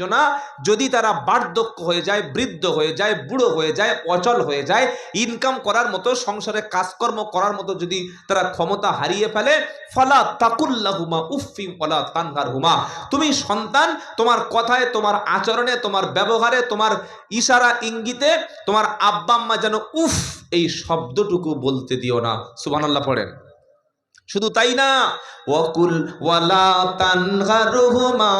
না যদি তারা বার্ধক্য হয়ে যায়, বৃদ্ধ হয়ে যায়, বুড়ো হয়ে যায়, অচল হয়ে যায় ইনকাম করার মতো, সংসারে কাজকর্ম করার মতো যদি তারা ক্ষমতা হারিয়ে ফেলে, ফলা তাকুল্লাহুমা উফিম ফলা তানহার হুমা তুমি সন্তান, তোমার কথায়, তোমার আচরণে, তোমার ব্যবহারে, তোমার ইশারা ইঙ্গিতে, তোমার আব্বা আম্মা যেন উফ, এই শব্দটুকু বলতে দিও না। সুবহানাল্লাহ পড়েন। শুধু তাই না, ওয়াকুল ওয়ালা তানহারুহুমা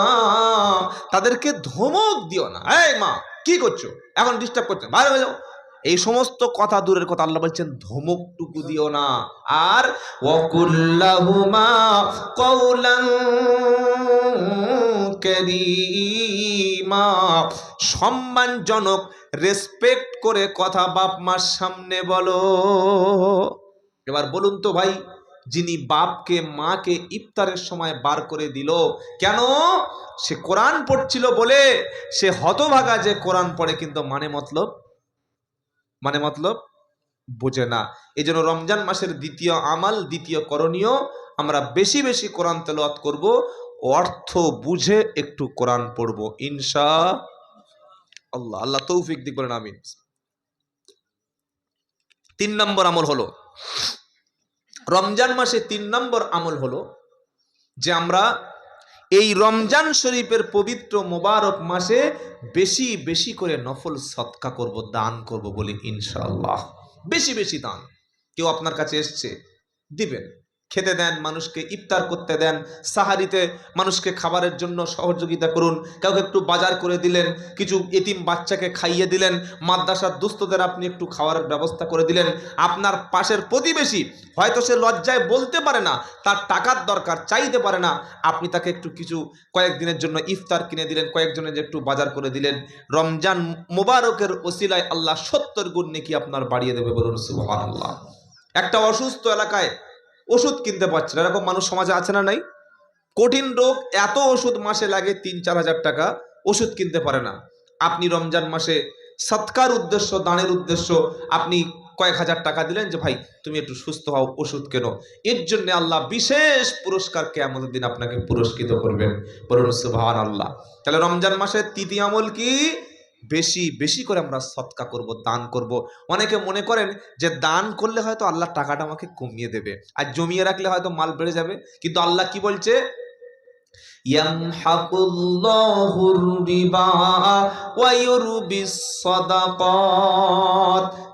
তাদেরকে ধমক দিও না। এই মা, কি করছ? এখন ডিস্টার্ব করছেন বাইরে হয়ে যাও। এই সমস্ত কথা দূরের কথা আল্লাহ বলছেন, ধমকটুকু দিও না। আর ওয়াকুল্লাহুমা কওলান কারীমা, সম্মানজনক রেসপেক্ট করে কথা বাপ মার সামনে বলো। এবার বলুন তো ভাই যিনি বাপকে, মাকে ইফতারের সময় বার করে দিল। কেন? সে কোরআন পড়ছিল বলে সে হতভাগা যে কোরআন পড়ে, কিন্তু মানে মতলব? মানে মতলব? বোঝে না। এই জন্য রমজান মাসের দ্বিতীয় আমাল, দ্বিতীয় করণীয়, আমরা বেশি বেশি কোরআন তেলাওয়াত করব। অর্থ বুঝে একটু কোরআন পড়ব, ইনশা আল্লাহ। আল্লাহ তৌফিক দিক বলেন, আমিন। তিন নম্বর আমল হলো রমজান মাসে তিন নম্বর আমল হলো যে আমরা এই রমজান শরীফের পবিত্র মোবারক মাসে বেশি বেশি করে নফল সৎকা করব, দান করব বলে ইনশাল্লাহ বেশি বেশি দান। কেউ আপনার কাছে এসছে, দিবেন। খেতে দেন, মানুষকে ইফতার করতে দেন, সাহারিতে মানুষকে খাবারের জন্য সহযোগিতা করুন। কাউকে একটু বাজার করে দিলেন, কিছু এতিম বাচ্চাকে খাইয়ে দিলেন, মাদ্রাসার দুস্থদের আপনি একটু খাওয়ার ব্যবস্থা করে দিলেন। আপনার পাশের প্রতিবেশী, হয়তো সে লজ্জায় বলতে পারে না, তার টাকার দরকার, চাইতে পারে না। আপনি তাকে একটু কিছু কয়েকদিনের জন্য ইফতার কিনে দিলেন, কয়েকজনের একটু বাজার করে দিলেন। রমজান মোবারকের ওসিলায় আল্লাহ সত্তর গুণ নাকি আপনার বাড়িয়ে দেবে বলুন, সুবহানাল্লাহ। একটা অসুস্থ এলাকায় ওষুধ কিনতে পারছে না। এরকম মানুষ সমাজে আছে না নাই? কঠিন রোগ, এত ওষুধ মাসে লাগে তিন, চার হাজার টাকা, ওষুধ কিনতে পারে না। আপনি রমজান মাসে সৎকার উদ্দেশ্য, দানের উদ্দেশ্য আপনি কয়েক হাজার টাকা দিলেন যে, ভাই, তুমি একটু সুস্থ হও, ওষুধ কেন। এর জন্য আল্লাহ বিশেষ পুরস্কার কে কেয়ামতের দিন আপনাকে পুরস্কৃত করবেন। বলুন আল্লাহ তাহলে রমজান মাসের তৃতীয় আমল কি? বেশি বেশি করে আমরা সৎকা করব, দান করব। অনেকে মনে করেন যে দান করলে হয়তো আল্লাহ টাকাটা আমাকে কমিয়ে দেবে। আর জমিয়ে রাখলে হয়তো মাল বেড়ে যাবে। কিন্তু আল্লাহ কি বলছে?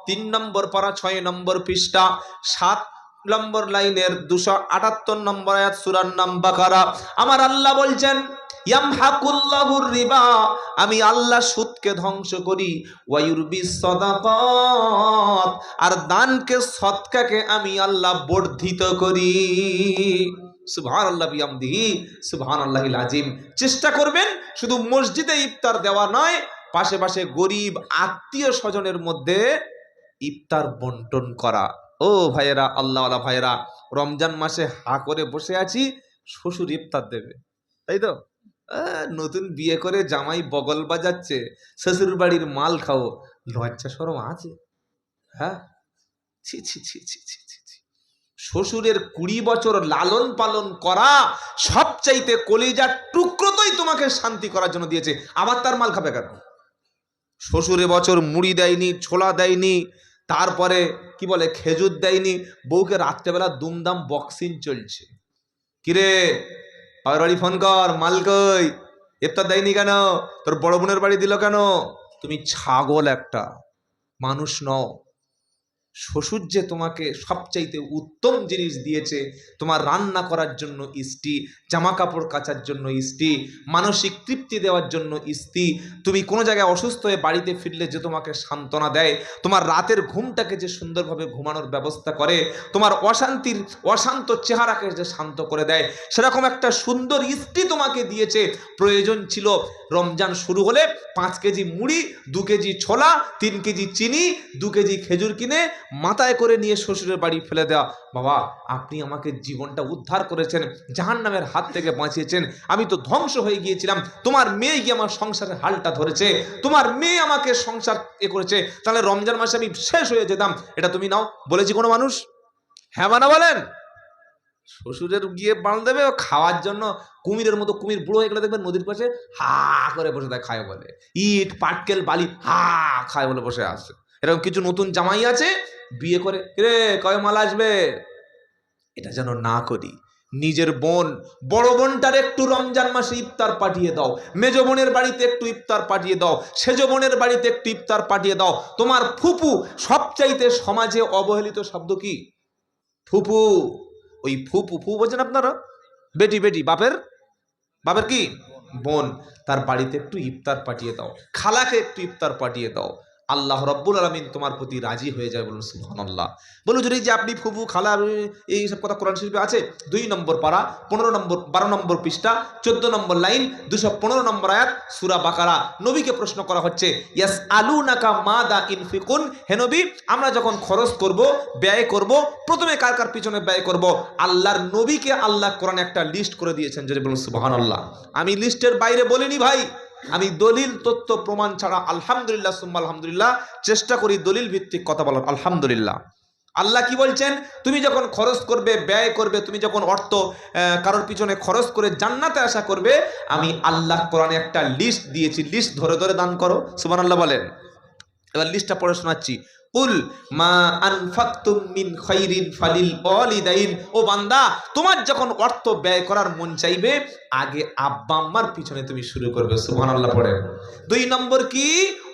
তিন নম্বর পারা, ছয় নম্বর পৃষ্ঠা। সাত নম্বর লাইনের দুশো আটাত্তর নম্বর আয়াত সুরার নাম বাকারা। আমার আল্লাহ বলছেন ইয়ামহাকুল্লাহুর রিবা, আমি আল্লাহ সুদকে ধ্বংস করি। ওয়ায়ুরবি সদাকত, আর দানকে সৎকাকে আমি আল্লাহ বর্ধিত করি। সুবহান আল্লাহ বিয়ামদিহি সুবহান আল্লাহিল আজিম চেষ্টা করবেন শুধু মসজিদে ইফতার দেওয়া নয়, পাশে পাশে গরিব আত্মীয় স্বজনের মধ্যে ইফতার বন্টন করা। ও ভাইয়েরা, আল্লাহওয়ালা ভাইয়েরা, রমজান মাসে হা করে বসে আছি, শ্বশুর ইফতার দেবে। তাই তো? নতুন বিয়ে করে জামাই বগল বাজাচ্ছে শ্বশুর বাড়ির মাল খাও। লজ্জা সরম আছে? হ্যাঁ? ছি ছি ছি ছি। শ্বশুরের কুড়ি বছর লালন পালন করা সবচাইতে কলিজার টুকরোতেই তোমাকে শান্তি করার জন্য দিয়েছে। আবার তার মাল খাবে কেন? শ্বশুরে বছর মুড়ি দেয়নি, ছোলা দেয়নি, তারপরে কি বলে, খেজুর দেয়নি, বউকে রাত্রেবেলা দুমদাম বক্সিং চলছে। কিরে? বাবার বাড়ি ফোন কর, মাল কই? ইফতার দেয়নি কেন? তোর বড় বোনের বাড়ি দিল কেন? তুমি ছাগল একটা, মানুষ নও। শ্বশুর যে তোমাকে সবচাইতে উত্তম জিনিস দিয়েছে, তোমার রান্না করার জন্য ইস্টি জামা কাপড় কাচার জন্য ইস্টি, মানসিক তৃপ্তি দেওয়ার জন্য ইস্তি, তুমি কোনো জায়গায় অসুস্থ হয়ে বাড়িতে ফিরলে যে তোমাকে সান্ত্বনা দেয়, তোমার রাতের ঘুমটাকে যে সুন্দরভাবে ঘুমানোর ব্যবস্থা করে, তোমার অশান্তির, অশান্ত চেহারাকে যে শান্ত করে দেয়, সেরকম একটা সুন্দর ইস্তি তোমাকে দিয়েছে। প্রয়োজন ছিল রমজান শুরু হলে পাঁচ কেজি মুড়ি, দু কেজি ছোলা, তিন কেজি চিনি, দু কেজি খেজুর কিনে মাথায় করে নিয়ে শ্বশুরের বাড়ি ফেলে দেওয়া। বাবা, আপনি আমাকে জীবনটা উদ্ধার করেছেন জাহান নামের হাত থেকে বাঁচিয়েছেন। আমি তো ধ্বংস হয়ে গিয়েছিলাম। তোমার মেয়ে গিয়ে আমার সংসারের হালটা ধরেছে। তোমার মেয়ে আমাকে সংসার এ করেছে। তাহলে রমজান মাসে আমি শেষ হয়ে যেতাম। এটা তুমি নাও। বলেছি কোনো মানুষ? হ্যাঁ মানা বলেন? শ্বশুরের গিয়ে বাল দেবে খাওয়ার জন্য কুমিরের মতো কুমির বুড়ো হয়ে গেলে দেখবেন নদীর পাশে হা করে বসে থাকে, খায় বলে। ইট, পাটকেল, বালি হা খায় বলে বসে আছে। এরকম কিছু নতুন জামাই আছে, বিয়ে করে রে কয় মাল আসবে? এটা যেন না করি। নিজের বোন, বড় বোনটার একটু রমজান মাসে ইফতার পাঠিয়ে দাও। মেজ বোনের বাড়িতে একটু ইফতার পাঠিয়ে দাও। সেজ বোনের বাড়িতে একটু ইফতার পাঠিয়ে দাও। তোমার ফুপু সবচাইতে সমাজে অবহেলিত শব্দ কি? ফুপু, ওই ফুপু ফু বোঝেন আপনারা? বেটি বেটি, বাপের? বাপের কি? বোন। তার বাড়িতে একটু ইফতার পাঠিয়ে দাও। খালাকে একটু ইফতার পাঠিয়ে দাও। আল্লাহ রব্বুল আলমিন তোমার প্রতি রাজি হয়ে যায় বলুন, সুবহানাল্লাহ। বলুন, যদি যে আপনি ফুফু, খালা এই সব কথা কোরআন শরীফে আছে, দুই নম্বর পারা, পনেরো নম্বর, বারো নম্বর পৃষ্ঠা, চোদ্দ নম্বর লাইন, দুশো পনেরো নম্বর আয়াত, সুরা বাকারা। নবীকে প্রশ্ন করা হচ্ছে ইয়াস আলু নাকা মা দা ইনফিকুন? হে নবী, আমরা যখন খরচ করব, ব্যয় করব, প্রথমে কার কার পিছনে ব্যয় করব? আল্লাহর নবীকে আল্লাহ কোরআন একটা লিস্ট করে দিয়েছেন, যদি বলুন, সুবহানাল্লাহ। আমি লিস্টের বাইরে বলিনি ভাই। আমি দলিল, তথ্য, প্রমাণ ছাড়া আলহামদুলিল্লাহ, সুম্মা আলহামদুলিল্লাহ, চেষ্টা করি দলিল ভিত্তিক কথা বলার। আলহামদুলিল্লাহ। আল্লাহ কি বলছেন? তুমি যখন খরচ করবে, ব্যয় করবে, তুমি যখন অর্থ কারোর পিছনে খরচ করে জান্নাতে আশা করবে, আমি আল্লাহ কোরআনে একটা লিস্ট দিয়েছি। লিস্ট ধরে ধরে দান করো। সুমান আল্লাহ বলেন। এবার লিস্টটা পড়ে শোনাচ্ছি। কুল মা আনফাকতুম মিন খৈরিন ফালিল অলিদাইন ও বান্দা, তোমার যখন অর্থ ব্যয় করার মন চাইবে, আগে আব্বা আম্মার পিছনে তুমি শুরু করবে, সুবহানাল্লাহ পড়ে। দুই নম্বর কি?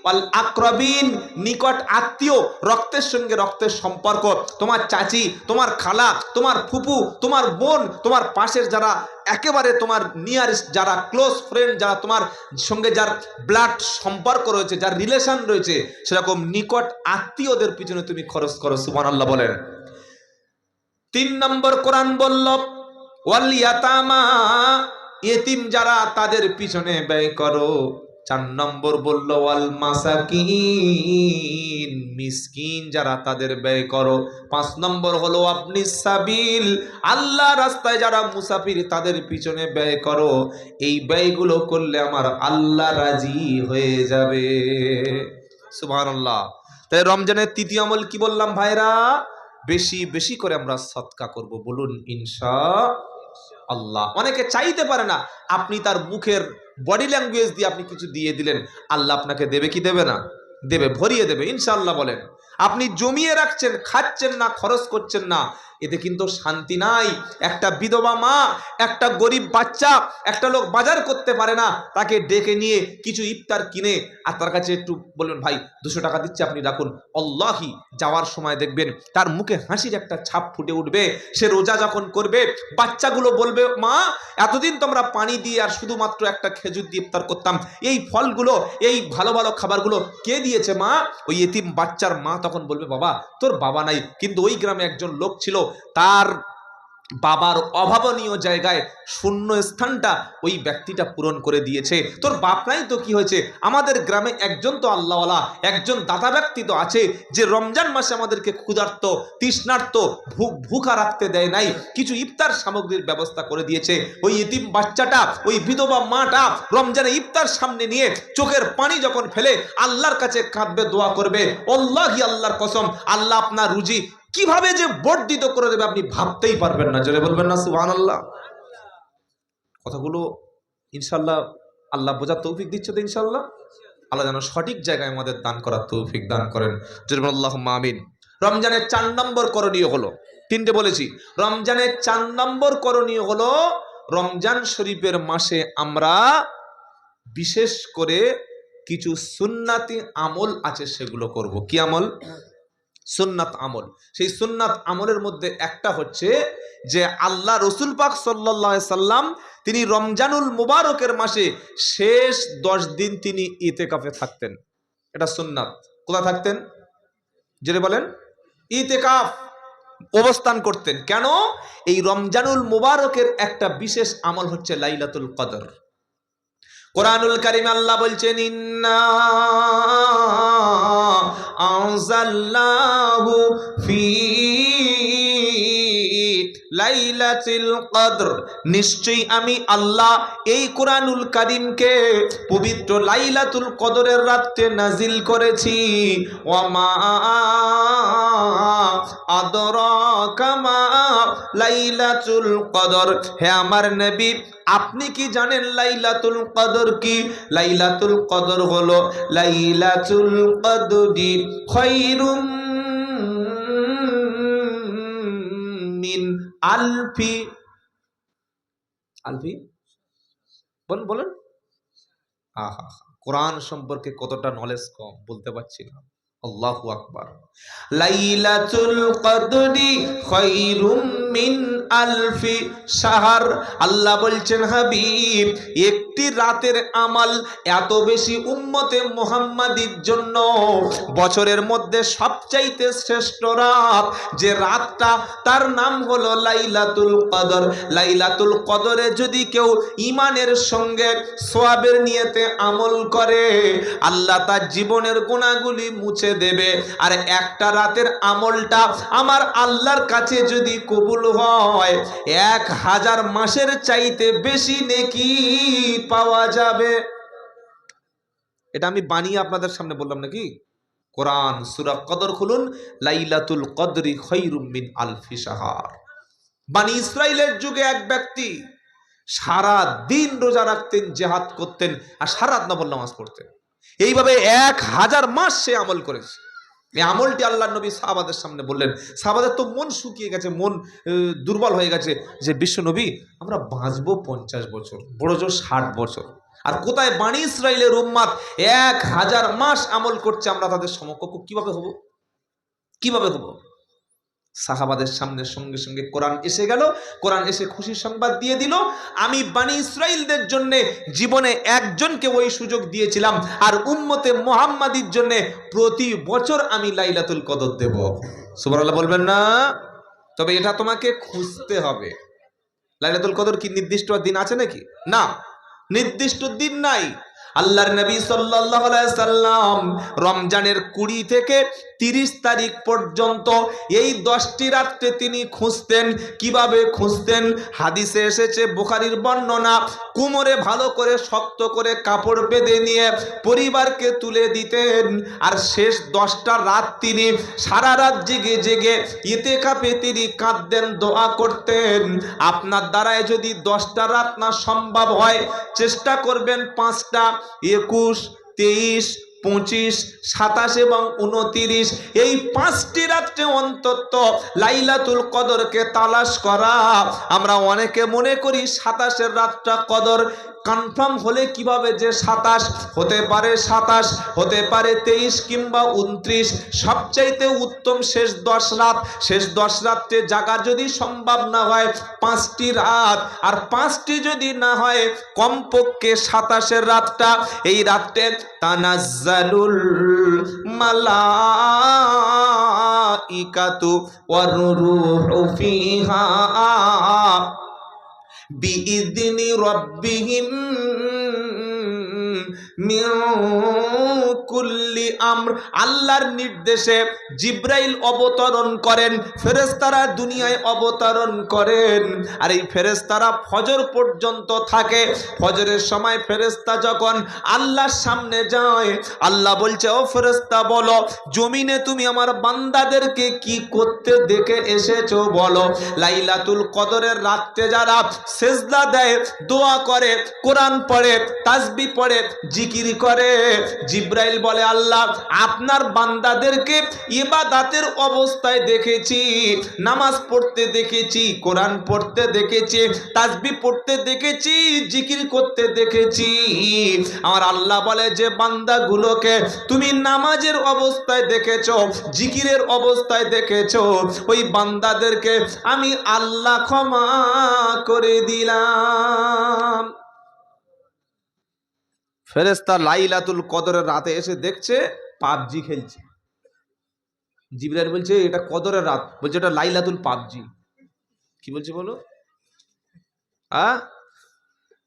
ওয়াল আকরাবিন, নিকট আত্মীয়, রক্তের সঙ্গে রক্তের সম্পর্ক। তোমার চাচি, তোমার খালা, তোমার ফুপু, তোমার বোন, তোমার পাশের যারা, একেবারে তোমার নিয়ারেস্ট যারা ক্লোজ ফ্রেন্ড যারা, তোমার সঙ্গে যার ব্লাড সম্পর্ক রয়েছে, যার রিলেশন রয়েছে, সেরকম নিকট আত্মীয়দের পিছনে তুমি খরচ করো, সুবহানাল্লাহ বলেন। তিন নম্বর কোরআন বলল, ওয়াল ইয়াতামা এতিম যারা তাদের পিছনে ব্যয় করো। চার নম্বর বলল, ওয়াল মাসাকিন, মিসকিন যারা তাদের ব্যয় করো। পাঁচ নম্বর হলো, আপনি সাবিল, আল্লাহ রাস্তায় যারা মুসাফির তাদের পিছনে ব্যয় করো। এই ব্যয়গুলো করলে আমার আল্লাহ রাজি হয়ে যাবে। সুবহানাল্লাহ। তাই রমজানের তৃতীয় আমল কি বললাম ভাইরা? বেশি বেশি করে আমরা সৎকা করব, বলুন ইনশা আল্লাহ। অনেকে চাইতে পারে না, আপনি তার মুখের বডি ল্যাঙ্গুয়েজ দিয়ে আপনি কিছু দিয়ে দিলেন, আল্লাহ আপনাকে দেবে কি দেবে না? দেবে, ভরিয়ে দেবে, ইনশাআল্লাহ বলেন। আপনি জমিয়ে রাখছেন, খাচ্ছেন না, খরচ করছেন না। এতে কিন্তু শান্তি নাই। একটা বিধবা মা, একটা গরিব বাচ্চা, একটা লোক বাজার করতে পারে না, তাকে ডেকে নিয়ে কিছু ইফতার কিনে, আর তার কাছে একটু বলবেন, ভাই, দুশো টাকা দিচ্ছে, আপনি রাখুন। অল্লাহি যাওয়ার সময় দেখবেন, তার মুখে হাসির একটা ছাপ ফুটে উঠবে। সে রোজা যখন করবে, বাচ্চাগুলো বলবে, মা, এতদিন তোমরা পানি দিয়ে আর শুধুমাত্র একটা খেজুর দিয়ে ইফতার করতাম। এই ফলগুলো, এই ভালো ভালো খাবারগুলো কে দিয়েছে, মা? ওই এতিম বাচ্চার মা তখন বলবে বাবা তোর বাবা নাই কিন্তু ওই গ্রামে একজন লোক ছিল তার বাবার অভাবনীয় জায়গায় শূন্য স্থানটা ওই ব্যক্তিটা পূরণ করে দিয়েছে। তোর বাপ নাই তো কি হয়েছে? আমাদের গ্রামে একজন তো আল্লাহওয়ালা, একজন দাতা ব্যক্তি তো আছে যে রমজান মাসে আমাদেরকে ক্ষুধার্ত, তৃষ্ণার্ত ভুখা রাখতে দেয় নাই, কিছু ইফতার সামগ্রীর ব্যবস্থা করে দিয়েছে। ওই ইতিম বাচ্চাটা, ওই বিধবা মাটা রমজানে ইফতার সামনে নিয়ে চোখের পানি যখন ফেলে আল্লাহর কাছে কাঁদবে, দোয়া করবে, অল্লাহি আল্লাহর কসম, আল্লাহ আপনার রুজি কীভাবে যে বর্ধিত করে দেবে আপনি ভাবতেই পারবেন না। জোরে বলবেন না সুবহান আল্লাহ কথাগুলো ইনশাল্লাহ আল্লাহ বোঝার তৌফিক দিচ্ছে তো ইনশাল্লাহ আল্লাহ যেন সঠিক জায়গায় আমাদের দান করার তৌফিক দান করেন। জোরে বলুন আল্লাহ মামিন রমজানের চার নম্বর করণীয় হলো, তিনটে বলেছি, রমজানের চার নম্বর করণীয় হলো, রমজান শরীফের মাসে আমরা বিশেষ করে কিছু সুন্নাতি আমল আছে সেগুলো করব। কি আমল? সুন্নাত আমল। সেই সুন্নাত আমলের মধ্যে একটা হচ্ছে যে আল্লাহ রসুল পাক সাল্লাহ সাল্লাম তিনি রমজানুল মুবারকের মাসে শেষ দশ দিন তিনি ইতেকাফে থাকতেন। এটা সুন্নাত। কোথায় থাকতেন? যেটা বলেন। ইতেকাফ অবস্থান করতেন। কেন? এই রমজানুল মুবারকের একটা বিশেষ আমল হচ্ছে লাইলাতুল কদর। কোরআনুল কারিম আল্লাহ বলছেন, ইন্না নিশ্চয়ই আমি আল্লাহ এই কোরআনুল পবিত্র লাইলাতুল কদরের নাজিল করেছি। লাইলাতুল কদর। হে আমার নবী, আপনি কি জানেন লাইলাতুল কদর কি? লাইলাতুল কদর হলো লাইলাতুল কদরি খায়রুম মিন আলফি আলফি? বলুন বলুন। আহা, কোরআন সম্পর্কে কতটা নলেজ কম, বলতে পারছি না। আল্লাহু আকবার। লাইলাতুল কদরি খায়রুম মিন আলফি শাহর আল্লাহ বলছেন, হাবিব, একটি রাতের আমাল এত বেশি উম্মতে মুহাম্মাদির জন্য। বছরের মধ্যে সবচাইতে শ্রেষ্ঠ রাত যে রাতটা, তার নাম হলো লাইলাতুল কদর। লাইলাতুল কদরে যদি কেউ ইমানের সঙ্গে সোয়াবের নিয়েতে আমল করে, আল্লাহ তার জীবনের গুণাগুলি মুছে দেবে। আর একটা রাতের আমলটা আমার আল্লাহর কাছে যদি কবুল হয় এক হাজার মাসের চাইতে বেশি নেকি পাওয়া যাবে। এটা আমি বানিয়ে আপনাদের সামনে বললাম নাকি? কোরআন, সুরা কদর খুলুন, লাইলাতুল কদরি খৈরুম মিন আলফি সাহার বানি ইসরায়েলের যুগে এক ব্যক্তি সারা দিন রোজা রাখতেন, জেহাদ করতেন আর সারা রাত নবল নামাজ পড়তেন। এইভাবে এক হাজার মাস সে আমল করেছে। এই আমলটি আল্লাহ নবী সাহাবাদের সামনে বললেন। সাহাবাদের তো মন শুকিয়ে গেছে, মন দুর্বল হয়ে গেছে যে, বিশ্ব নবী, আমরা বাঁচবো পঞ্চাশ বছর, বড় জোর ষাট বছর। আর কোথায় বাণী ইসরায়েলের উম্মাদ এক হাজার মাস আমল করছে আমরা তাদের সমকক্ষ কীভাবে হব? কীভাবে হব? সাহাবাদের সামনে সঙ্গে সঙ্গে কোরআন এসে গেল, কোরআন এসে খুশির সংবাদ দিয়ে দিল, আমি বাণী ইসরায়েলদের জন্য জীবনে একজনকে ওই সুযোগ দিয়েছিলাম, আর উম্মতে মোহাম্মাদির জন্য প্রতি বছর আমি লাইলাতুল কদর দেব। সুবহানাল্লাহ বলবেন না, তবে এটা তোমাকে খুঁজতে হবে। লাইলাতুল কদর কি নির্দিষ্ট দিন আছে নাকি? না, নির্দিষ্ট দিন নাই। আল্লাহর নবী আলাইহি সাল্লাম রমজানের কুড়ি থেকে তিরিশ তারিখ পর্যন্ত এই দশটি রাত্রে তিনি খুঁজতেন, কীভাবে খুঁজতেন? হাদিসে এসেছে, বুখারির বর্ণনা, কোমরে ভালো করে শক্ত করে কাপড় বেঁধে নিয়ে পরিবারকে তুলে দিতেন। আর শেষ দশটা রাত তিনি সারা রাত জেগে জেগে ইতে কাপে তিনি কাঁদতেন, দোয়া করতেন। আপনার দ্বারায় যদি দশটা রাত না সম্ভব হয়, চেষ্টা করবেন পাঁচটা। একুশ, তেইশ, পঁচিশ, সাতাশ এবং উনতিরিশ এই পাঁচটি রাত্রে অন্তত লাইলাতুল কদরকে তালাশ করা। আমরা অনেকে মনে করি সাতাশের রাতটা কদর কনফার্ম হলে কীভাবে যে সাতাশ হতে পারে সাতাশ, হতে পারে তেইশ কিংবা উনত্রিশ। সবচাইতে উত্তম শেষ দশ রাত। শেষ দশ রাত্রে জাগা যদি সম্ভব না হয়, পাঁচটি রাত। আর পাঁচটি যদি না হয়, কমপক্ষে সাতাশের রাতটা। এই রাত্রে তানাজ্জালুল মালাইকাতু ওয়ার রূহু ফিহা। বিইذনি রব্বিহিম আল্লাহর নির্দেশে জিব্রাইল অবতরণ করেন, ফেরেশতারা দুনিয়ায় অবতরণ করেন। আর এই ফেরেশতারা ফজর পর্যন্ত থাকে। ফজরের সময় ফেরেশতা যখন আল্লাহর সামনে যায়, আল্লাহ বলছে, ও ফেরেশতা, বলো, জমিনে তুমি আমার বান্দাদেরকে কি করতে দেখে এসেছ? বলো, লাইলাতুল কদরের রাত্রে যারা সেজদা দেয়, দোয়া করে, কোরআন পড়ে তাসবি পড়ে জিকির করে। জিব্রাইল বলে, আল্লাহ, আপনার বান্দাদেরকে ইবাদাতের অবস্থায় দেখেছি, নামাজ পড়তে দেখেছি, কোরআন পড়তে দেখেছি, তাসবি পড়তে দেখেছি, জিকির করতে দেখেছি। আমার আল্লাহ বলে, যে বান্দাগুলোকে তুমি নামাজের অবস্থায় দেখেছ, জিকিরের অবস্থায় দেখেছ, ওই বান্দাদেরকে আমি আল্লাহ ক্ষমা করে দিলাম। ফেরেস্তা লাইলাতুল কদরের রাতে এসে দেখছে পাবজি খেলছে। জিবরাইল বলছে, এটা কদরের রাত। বলছে, এটা লাইলাতুল পাবজি। কি বলছে বলো? আ?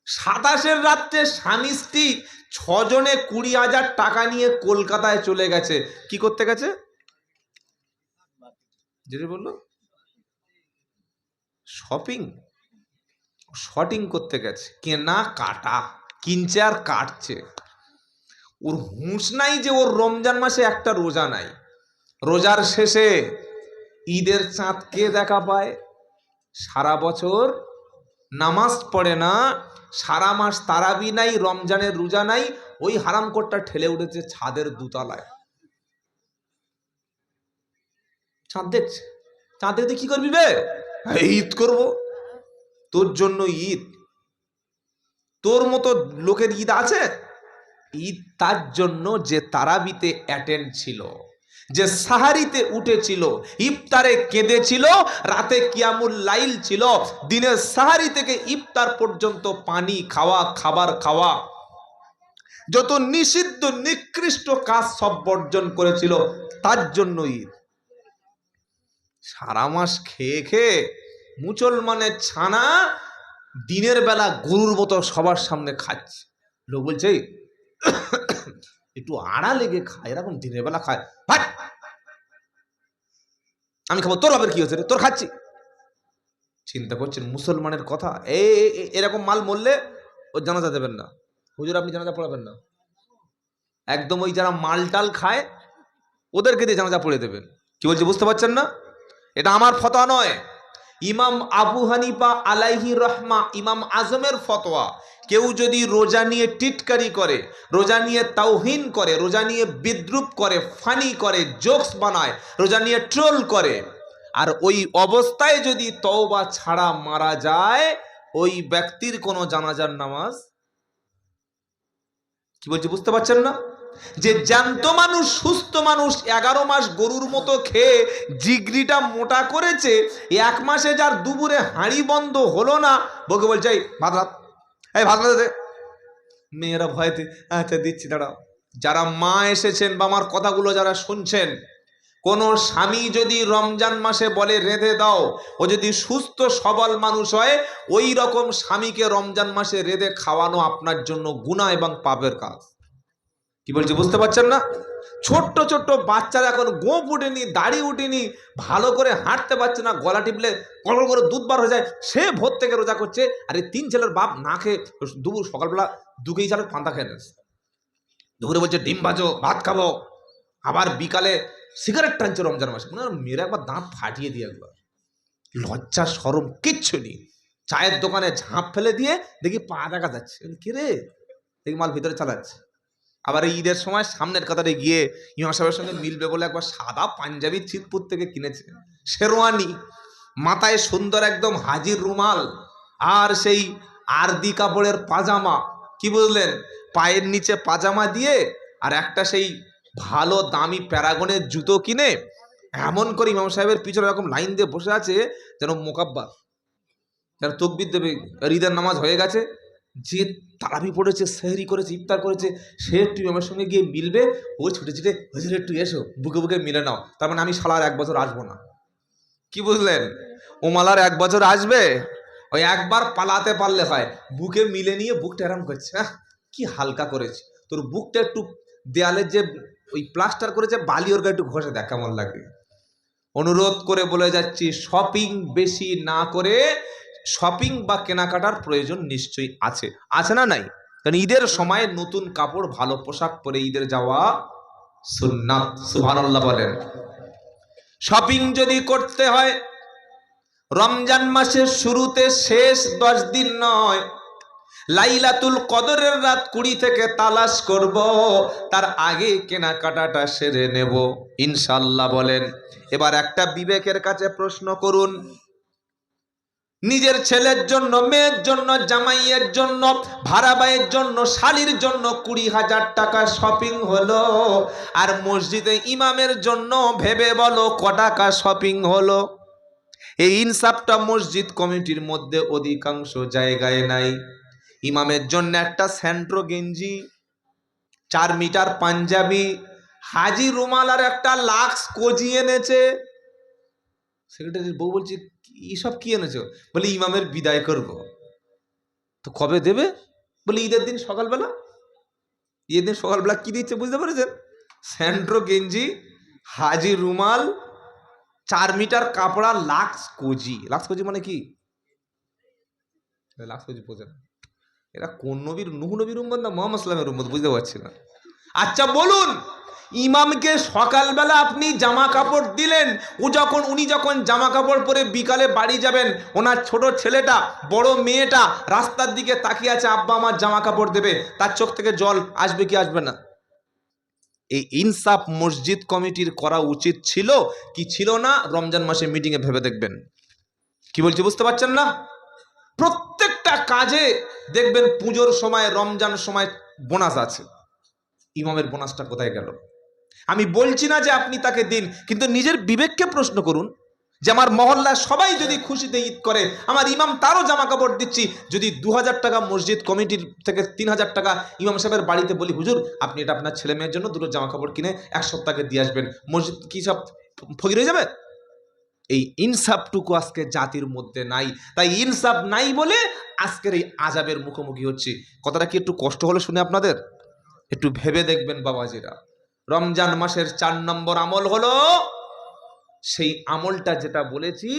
সাতাশের রাত্রে স্বামী স্ত্রী ছজনে কুড়ি হাজার টাকা নিয়ে কলকাতায় চলে গেছে। কি করতে গেছে? যেটা বলল শপিং শটিং করতে গেছে। কেনা কাটা কিনছে আর কাটছে। ওর হুঁশ নাই যে ওর রমজান মাসে একটা রোজা নাই। রোজার শেষে ঈদের চাঁদ কে দেখা পায়? সারা বছর নামাজ পড়ে না, সারা মাস তারাবি নাই, রমজানের রোজা নাই, ওই হারামকোটটা ঠেলে উঠেছে ছাদের দুতলায়। চাঁদ দেখছে। চাঁদ দেখতে কি করবি বে? ঈদ করব। তোর জন্য ঈদ। তোর মতো লোকের ঈদ আছে? ঈদ তার জন্য যে তারাবিতে অ্যাটেন্ড ছিল, যে সাহারিতে উঠেছিল, ইফতারে কেঁদেছিল, রাতে কিয়ামুল লাইল ছিল, দিনের সাহারি থেকে ইফতার পর্যন্ত পানি খাওয়া, খাবার খাওয়া, যত নিষিদ্ধ, নিকৃষ্ট কাজ সব বর্জন করেছিল, তার জন্য ঈদ। সারা মাস খেয়ে খেয়ে মুসলমানের ছানা দিনের বেলা গরুর মতো সবার সামনে খাচ্ছে। লোক বলছে একটু আড়া লেগে খায় এরকম দিনের বেলা খায়। ভাই, আমি খাব, তোর বাপের কি হচ্ছে রে? তোর খাচ্ছি। চিন্তা করছেন, মুসলমানের কথা? এ এরকম মাল মরলে ও জানাজা দেবেন না। হুজুর, আপনি জানাজা পড়াবেন না। একদম ওই যারা মালটাল খায়, ওদেরকে দিয়ে জানাজা পড়ে দেবেন। কি বলছি, বুঝতে পারছেন না? এটা আমার ফতা নয়। ইমাম আবু হানিফা আলাইহি রহমা, ইমাম আজমের ফতোয়া। কেউ যদি রোজা নিয়ে টিটকারি করে, রোজা নিয়ে তাওহিন করে, রোজা নিয়ে বিদ্রুপ করে, ফানি করে, জোকস বানায়, রোজা নিয়ে ট্রোল করে, আর ওই অবস্থায় যদি তওবা ছাড়া মারা যায়, ওই ব্যক্তির কোনো জানাজার নামাজ? কি বলছি, বুঝতে পারছেন না? যে জ্যান্ত মানুষ, সুস্থ মানুষ, এগারো মাস গরুর মতো খেয়ে জিগরিটা মোটা করেছে, এক মাসে যার দুপুরে হাঁড়ি বন্ধ হলো না বকে বলছে, এই ভাত ভাত এই ভাত ভাত মেয়েরা ভয়তে আচ্ছা দিচ্ছি, দাঁড়াও। যারা মা এসেছেন বা আমার কথাগুলো যারা শুনছেন, কোনো স্বামী যদি রমজান মাসে বলে, রেঁধে দাও। ও যদি সুস্থ, সবল মানুষ হয়, ওই রকম স্বামীকে রমজান মাসে রেঁধে খাওয়ানো আপনার জন্য গুণা এবং পাপের কাজ। কি বলছি, বুঝতে পারছেন না? ছোট্ট ছোট্ট বাচ্চারা এখন গোপ উঠেনি, দাড়ি উঠেনি, ভালো করে হাঁটতে পারছে না, গলা টিপলে কলকল করে দুধ বার হয়ে যায়, সে ভোর থেকে রোজা করছে, আর এই তিন ছেলের বাপ না খেয়ে দুপুর, সকালবেলা দুকেই চালের পান্তা খেয়ে নেছে দুপুরে বলছে, ডিম ভাজো, ভাত খাব। আবার বিকালে সিগারেট টানছে রমজান মাসে। মনে মেয়েরা একবার দাঁত ফাটিয়ে দিয়ে একবার। লজ্জা, সরম, কিচ্ছু নেই। চায়ের দোকানে ঝাঁপ ফেলে দিয়ে দেখি পা দেখা যাচ্ছে। কে রে দেখি মাল ভিতরে চালাচ্ছে। আবার এই ঈদের সময় সামনের কাতারে গিয়ে ইমাম সাহেবের সঙ্গে মিলবে বলে একবার সাদা পাঞ্জাবি চিতপুর থেকে কিনেছে শেরওয়ানি, মাথায় সুন্দর একদম হাজির রুমাল আর সেই আরদি কাপড়ের পাজামা, কি বুঝলেন পায়ের নিচে পাজামা দিয়ে আর একটা সেই ভালো দামি প্যারাগনের জুতো কিনে এমন করে ইমাম সাহেবের পিছনে এরকম লাইন দিয়ে বসে আছে যেন মোকাব্বা যেন তকবির দেবে। ঈদের নামাজ হয়ে গেছে। যে তারাবি পড়েছে, সেহরি করেছে, ইফতার করেছে, সে একটু আমার সঙ্গে গিয়ে মিলবে, ও ছুটে ছুটে, হুজুর, একটু এসো, বুকে বুকে মিলে নাও। তার মানে আমি শালার এক বছর আসব না। কি বুঝলেন? ও মালার এক বছর আসবে ওই একবার পালাতে পারলে হয়, বুকে মিলে নিয়ে বুকটা এরম করছে হ্যাঁ কি হালকা করেছে। তোর বুকটা একটু দেয়ালের যে, ওই প্লাস্টার করেছে, বালি ওর একটু ঘষে দেখ, কেমন লাগে। অনুরোধ করে বলে যাচ্ছি, শপিং বেশি না করে শপিং বা কেনাকাটার প্রয়োজন নিশ্চয়ই আছে। আছে না নাই? কারণ ঈদের সময় নতুন কাপড়, ভালো পোশাক পরে ঈদের যাওয়া সুন্নাত, সুবহানাল্লাহ বলেন। শপিং যদি করতে হয়, রমজান মাসের শুরুতে শেষ দশ দিন নয়, লাইলাতুল কদরের রাত কুড়ি থেকে তালাশ করব, তার আগে কেনাকাটাটা সেরে নেব ইনশাল্লাহ বলেন। এবার একটা বিবেকের কাছে প্রশ্ন করুন নিজের ছেলের জন্য, মেয়ের জন্য, জামাইয়ের জন্য, ভাড়াবাইয়ের জন্য, শালির জন্য কুড়ি হাজার টাকা শপিং হলো। আর মসজিদে ইমামের জন্য ভেবে বলো ক টাকা শপিং হলো। এই ইনসাফটা মসজিদ কমিটির মধ্যে অধিকাংশ জায়গায় নাই। ইমামের জন্য একটা স্যান্ট্রো গেঞ্জি, চার মিটার পাঞ্জাবি, হাজি রুমাল আর একটা লাক্স কোজি এনেছে। সেক্রেটারির বউ বলছে এইসব কি এনেছো? বলে, ইমামের বিদায় করব। তো কবে দেবে? বলে, ঈদের দিন সকালবেলা। ঈদের দিন সকালবেলা কি দিচ্ছে বুঝতে পেরেছেন? স্যান্ড্রো, গেঞ্জি, হাজি রুমাল, চার মিটার কাপড়া, লাক্স কোজি। লাক্স কোজি মানে কি? লাক্স কোজি বোঝে না এরা কোন নবীর, নুহ নবীর উম্মত না মোহাম্মদ সাল্লামের উম্মত? বুঝতে পারছি না। আচ্ছা বলুন! ইমামকে সকালবেলা আপনি জামা কাপড় দিলেন, ও যখন, উনি যখন জামা কাপড় পরে বিকালে বাড়ি যাবেন, ওনার ছোট ছেলেটা, বড় মেয়েটা রাস্তার দিকে তাকিয়ে আছে, আব্বা, আমার জামা কাপড় দেবে। তার চোখ থেকে জল আসবে কি আসবে না? এই ইনসাফ মসজিদ কমিটির করা উচিত ছিল কি ছিল না, রমজান মাসে মিটিংয়ে ভেবে দেখবেন। কি বলছি, বুঝতে পারছেন না? প্রত্যেকটা কাজে দেখবেন পুজোর সময়, রমজান সময় বোনাস আছে। ইমামের বোনাসটা কোথায় গেল? আমি বলছি না যে আপনি তাকে দিন, কিন্তু নিজের বিবেককে প্রশ্ন করুন যে আমার মহল্লা সবাই যদি খুশিতে ঈদ করে, আমার ইমাম তারও জামা কাপড় দিচ্ছি, যদি দু হাজার টাকা মসজিদ কমিটির থেকে তিন হাজার টাকা ইমাম সাহেবের বাড়িতে বলি, হুজুর, আপনি এটা আপনার ছেলে মেয়ের জন্য দুটো জামা কাপড় কিনে এক সপ্তাহে দিয়ে আসবেন, মসজিদ কি সব ফকির হয়ে যাবে? এই ইনসাফটুকু আজকে জাতির মধ্যে নাই, তাই ইনসাফ নাই বলে আজকের এই আজাবের মুখোমুখি হচ্ছি। কথাটা কি একটু কষ্ট হলো শুনে আপনাদের? একটু ভেবে দেখবেন বাবাজিরা। রমজান মাসের চার নম্বর আমল হলো, সেই আমলটা যেটা বলেছি,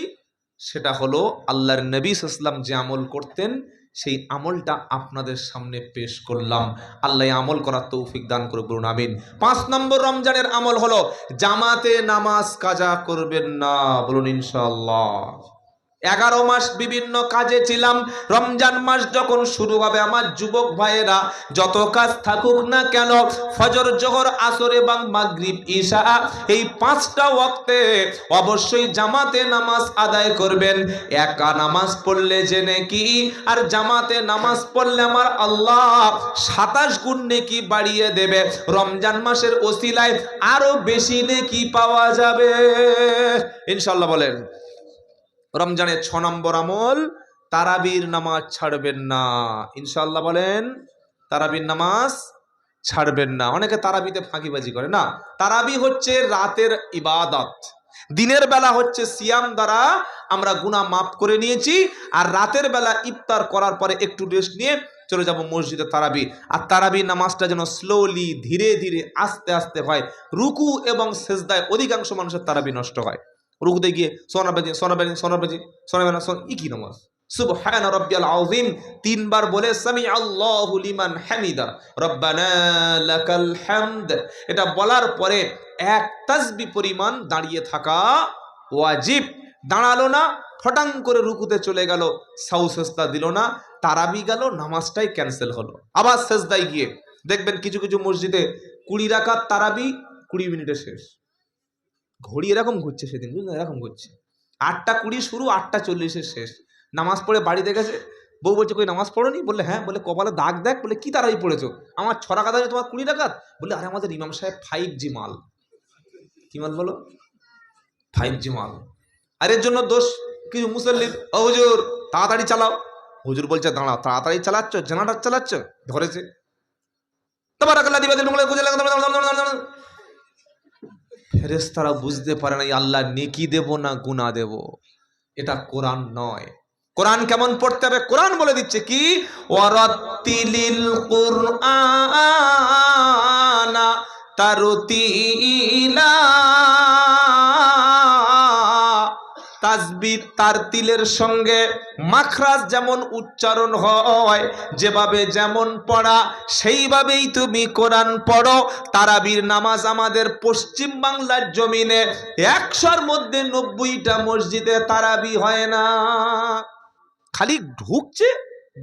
সেটা হলো আল্লাহর নবী ইসলাম যে আমল করতেন, সেই আমলটা আপনাদের সামনে পেশ করলাম। আল্লাহ আমল করার তৌফিক দান করে বলুন আমিন। পাঁচ নম্বর রমজানের আমল হলো, জামাতে নামাজ কাজা করবেন না, বলুন ইনশাআল্লাহ। এগারো মাস বিভিন্ন কাজে ছিলাম। রমজান মাস যখন শুরু হবে, আমার যুবক ভাইয়েরা, যত কাজ থাকুক না কেন, ফজর, জোহর, আসর এবং মাগরিব, ঈশা, এই পাঁচটা ওয়াক্তে অবশ্যই জামাতে নামাজ আদায় করবেন। একা নামাজ পড়লে জেনে কি? আর জামাতে নামাজ পড়লে আমার আল্লাহ সাতাশ গুণ নেকি বাড়িয়ে দেবে। রমজান মাসের ওসিলায় আরও বেশি নেকি পাওয়া যাবে। ইনশাল্লাহ বলেন। রমজানের ছ নম্বর আমল, তারাবির নামাজ ছাড়বেন না। ইনশাল্লাহ বলেন, তারাবির নামাজ ছাড়বেন না। অনেকে তারাবিতে ফাঁকিবাজি করে, না? তারাবি হচ্ছে রাতের ইবাদত। দিনের বেলা হচ্ছে সিয়াম দ্বারা আমরা গুনাহ মাফ করে নিয়েছি, আর রাতের বেলা ইফতার করার পরে একটু রেস্ট নিয়ে চলে যাব মসজিদে তারাবি। আর তারাবি নামাজটা যেন স্লোলি ধীরে ধীরে আস্তে আস্তে হয়। রুকু এবং সেজদায় অধিকাংশ মানুষের তারাবি নষ্ট হয়। রুকুতে গিয়ে সোনা বেজি সোনা বেজি সোনা ই কি নামাজ? সুবহান রাব্বিয়াল আযীম। তিনবার বলে সামি আল্লাহু লিমান হামিদা। রব্বানা লাকাল হামদ। এটা বলার পরে এক তাসবি পরিমাণ দাঁড়িয়ে থাকা ওয়াজিব। দাঁড়াল না, ফটাং করে রুকুতে চলে গেল, সাউ সেজদা দিল না, তারাবি গেল, নামাজটাই ক্যান্সেল হলো। আবার সেজদায় গিয়ে দেখবেন কিছু কিছু মসজিদে কুড়ি রাকাত তারাবি, কুড়ি মিনিটে শেষ। ঘড়ি এরকম ঘুরছে সেদিন বুঝলেন এরকম ঘুরছে। আটটা কুড়ি শুরু, আটটা চল্লিশে শেষ। নামাজ পড়ে বাড়িতে গেছে, বউ বলছে, কই, নামাজ পড়োনি? বললে হ্যাঁ। বলে কপালে দাগ দেখ। বলে কি তারাই পড়েছো? আমার ছ টাকা দাঁড়িয়ে তোমার কুড়ি টাকা বলে আরে, আমাদের ইমাম সাহেব ফাইভ জি মাল। কি মাল বলো? ফাইভ জি মাল। আর, এর জন্য দোষ? কিছু মুসল্লির? ও হুজুর, তাড়াতাড়ি চালাও। হুজুর বলছে, দাঁড়াও, তাড়াতাড়ি চালাচ্ছ? জেনারেটার চালাচ্ছ? ধরেছে। তোমার ফেরেস্তারা বুঝতে পারে না আল্লাহ নেকি দেব না গুণা দেব? এটা কোরআন নয়। কোরআন কেমন পড়তে হবে? কোরআন বলে দিচ্ছে কি? তারতিলা তাসবির তার তিলের সঙ্গে। মাখরাজ যেমন উচ্চারণ হয়, যেভাবে যেমন পড়া, সেইভাবেই তুমি কোরআন পড়ো। তারাবির নামাজ আমাদের পশ্চিম বাংলার জমিনে একশোর মধ্যে নব্বইটা মসজিদে তারাবি হয় না। খালি ঢুকছে,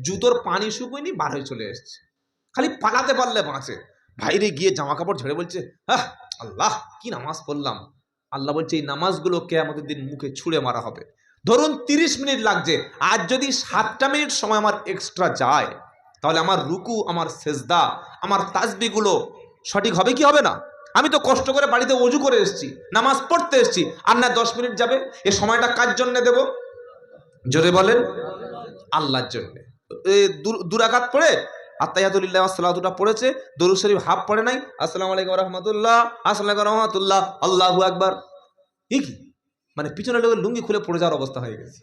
জুতোর পানি শুকোয়নি, বার হয়ে চলে এসছে। খালি পালাতে পারলে বাঁচে। বাইরে গিয়ে জামা কাপড় ঝেড়ে বলছে, আহ, আল্লাহ, কি নামাজ পড়লাম? আল্লাহ বলছে, এই নামাজগুলো আমাদের দিন মুখে ছুঁড়ে মারা হবে। ধরুন তিরিশ মিনিট লাগছে আর যদি সাতটা মিনিট সময় আমার এক্সট্রা যায়, তাহলে আমার রুকু, আমার সেজদা, আমার তাজবিগুলো সঠিক হবে কি হবে না? আমি তো কষ্ট করে বাড়িতে অজু করে এসেছি, নামাজ পড়তে এসেছি, আর না দশ মিনিট যাবে, এ সময়টা কার জন্যে দেব? জোরে বলেন, আল্লাহর জন্যে। দুরাঘাত পড়ে আত্মায়াতুল্লাহ সালাতুটা পড়েছে দরু শরীফ হাফ পড়ে নাই। আসসালামু আলাইকুম রহমতুল্লাহ, আসসালাম রহমতুল্লাহ, আল্লাহু আকবার। এ কি? মানে পিছনে লোকের লুঙ্গি খুলে পড়ে যাওয়ার অবস্থা হয়ে গেছে।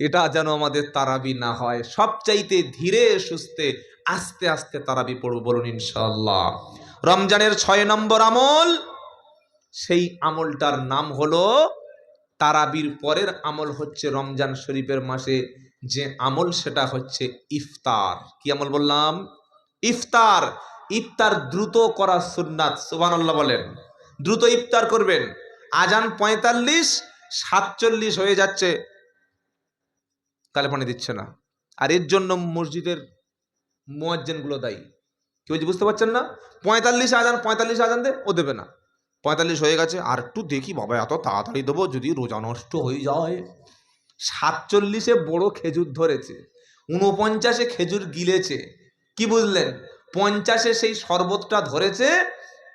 এটা যেন আমাদের তারাবি না হয়। সবচাইতে ধীরে, সুস্থে, আস্তে আস্তে তারাবি পড়ব বলুন ইনশাল্লাহ রমজানের ছয় নম্বর আমল, সেই আমলটার নাম হলো তারাবির পরের আমল হচ্ছে রমজান শরীফের মাসে যে আমল সেটা হচ্ছে ইফতার। কি আমল বললাম? ইফতার। ইফতার দ্রুত করা সুন্নাত, সুবহানাল্লাহ বলেন। দ্রুত ইফতার করবেন। আজান পঁয়তাল্লিশ, সাতচল্লিশ হয়ে যাচ্ছে। তাহলে পানি দিচ্ছে না। আর এর জন্য মসজিদের মোয়াজ্জেনগুলো দায়ী। কি বলছি বুঝতে পারছেন না? পঁয়তাল্লিশ আজান পঁয়তাল্লিশ আজান দে, ও দেবে না। পঁয়তাল্লিশ হয়ে গেছে। আর একটু দেখি, বাবা, এত তাড়াতাড়ি দেবো যদি রোজা নষ্ট হয়ে যায়। সাতচল্লিশে বড় খেজুর ধরেছে উনপঞ্চাশে খেজুর গিলেছে, কি বুঝলেন? পঞ্চাশে সেই শরবতটা ধরেছে,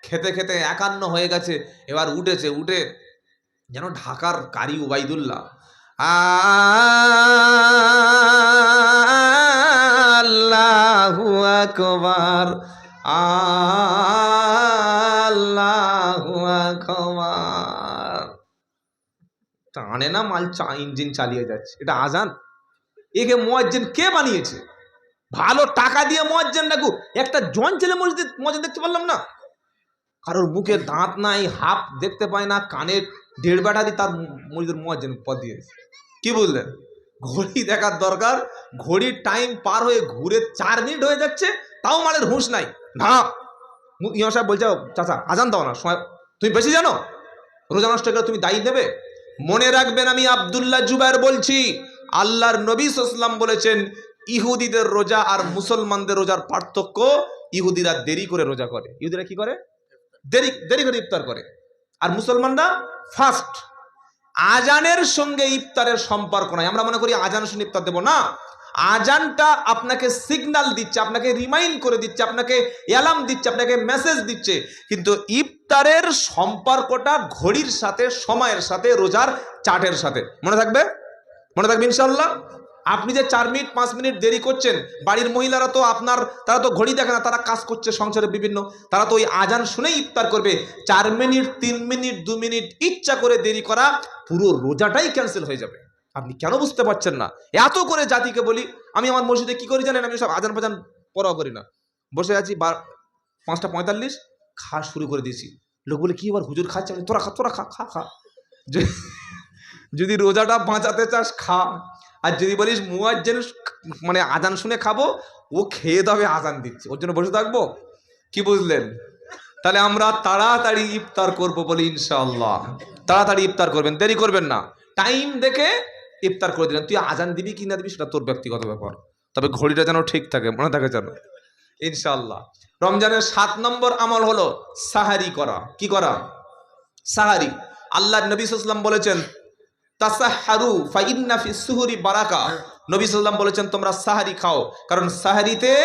খেতে খেতে একান্ন হয়ে গেছে, এবার উঠেছে, উঠে যেন ঢাকার কারি উবাইদুল্লাহ আল্লাহু আল্লাহু আকবার। টানে না, মাল ইঞ্জিন চালিয়ে যাচ্ছে। এটা আজান। একে মোয়াজ্জেন কে বানিয়েছে? ভালো টাকা দিয়ে মোয়াজ্জেন রাখু একটা জন ছেলে মসজিদ মসজিদ দেখতে পারলাম না? কারোর মুখে দাঁত নাই, হাফ দেখতে পায় না, কানে দেড় দিয়ে তার মসজিদের মোয়াজ্জেন পদ দিয়েছে। কি বুঝলেন ঘড়ি দেখার দরকার, ঘড়ির টাইম পার হয়ে ঘুরে চার মিনিট হয়ে যাচ্ছে, তাও মালের হুঁশ নাই। না! ইমাম সাহেব বলছে, চাচা, আজান দাও না, সময় তুমি বেশি জানো? রোজা নষ্ট করে তুমি দায়ী দেবে মনে রাখবেন আমি আবদুল্লাহ জুবাইর বলছি, আল্লাহর নবী সাল্লাম বলেছেন, ইহুদিদের রোজা আর মুসলমানদের রোজার পার্থক্য ইহুদিরা দেরি করে রোজা করে। ইহুদিরা কি করে? দেরি দেরি করে ইফতার করে। আর মুসলমানরা ফাস্ট আজানের সঙ্গে ইফতারের সম্পর্ক নাই। আমরা মনে করি আজান শুনে ইফতার দেবো না। আজানটা আপনাকে সিগন্যাল দিচ্ছে, আপনাকে রিমাইন্ড করে দিচ্ছে, আপনাকে অ্যালার্ম দিচ্ছে, আপনাকে মেসেজ দিচ্ছে। কিন্তু ইফতারের সম্পর্কটা ঘড়ির সাথে, সময়ের সাথে, রোজার চাটের সাথে। মনে থাকবে? মনে থাকবে ইনশাল্লাহ আপনি যে চার মিনিট, পাঁচ মিনিট দেরি করছেন, বাড়ির মহিলারা তো আপনার, তারা তো ঘড়ি দেখে না, তারা কাজ করছে সংসারে বিভিন্ন। তারা তো ওই আজান শুনেই ইফতার করবে। চার মিনিট, তিন মিনিট, দু মিনিট, ইচ্ছা করে দেরি করা, পুরো রোজাটাই ক্যান্সেল হয়ে যাবে। আপনি কেন বুঝতে পারছেন না? এত করে জাতিকে বলি আমি আমার মসজিদে কি করি জানেন? আমি সব আজান ফাজান পড়াও করি না। বসে আছি বার পাঁচটা পঁয়তাল্লিশ খা শুরু করে দিয়েছি। লোক বলে কি এবার হুজুর খাচ্ছে? আমি, তোরা খা তোরা খা খা খা। যদি রোজাটা বাঁচাতে চাস খা। আর যদি বলিস মুয়াজ্জেন মানে আজান শুনে খাব ও খেয়ে তবে আজান দিচ্ছে। ওর জন্য বসে থাকব? কি বুঝলেন? তাহলে আমরা তাড়াতাড়ি ইফতার করব বলি ইনশাল্লাহ তাড়াতাড়ি ইফতার করবেন দেরি করবেন না। টাইম দেখে ইফতার করে দিলেন তুই আজান দিবি কি না দিবি সেটা তোর ব্যক্তিগত ব্যাপার। তবে ঘড়িটা যেন ঠিক থাকে, মনে থাকে যেন। ইনশাআল্লাহ। রমজানের সাত নম্বর আমল হলো সাহারি করা। কি করা? সাহারি। আল্লাহ নবী সাল্লাম বলেছেন, তাসাহারু ফাইন্না সুহুরি বারাকা। নবী সাল্লাম বলেছেন, তোমরা সাহারি খাও। কারণ সাহারিতে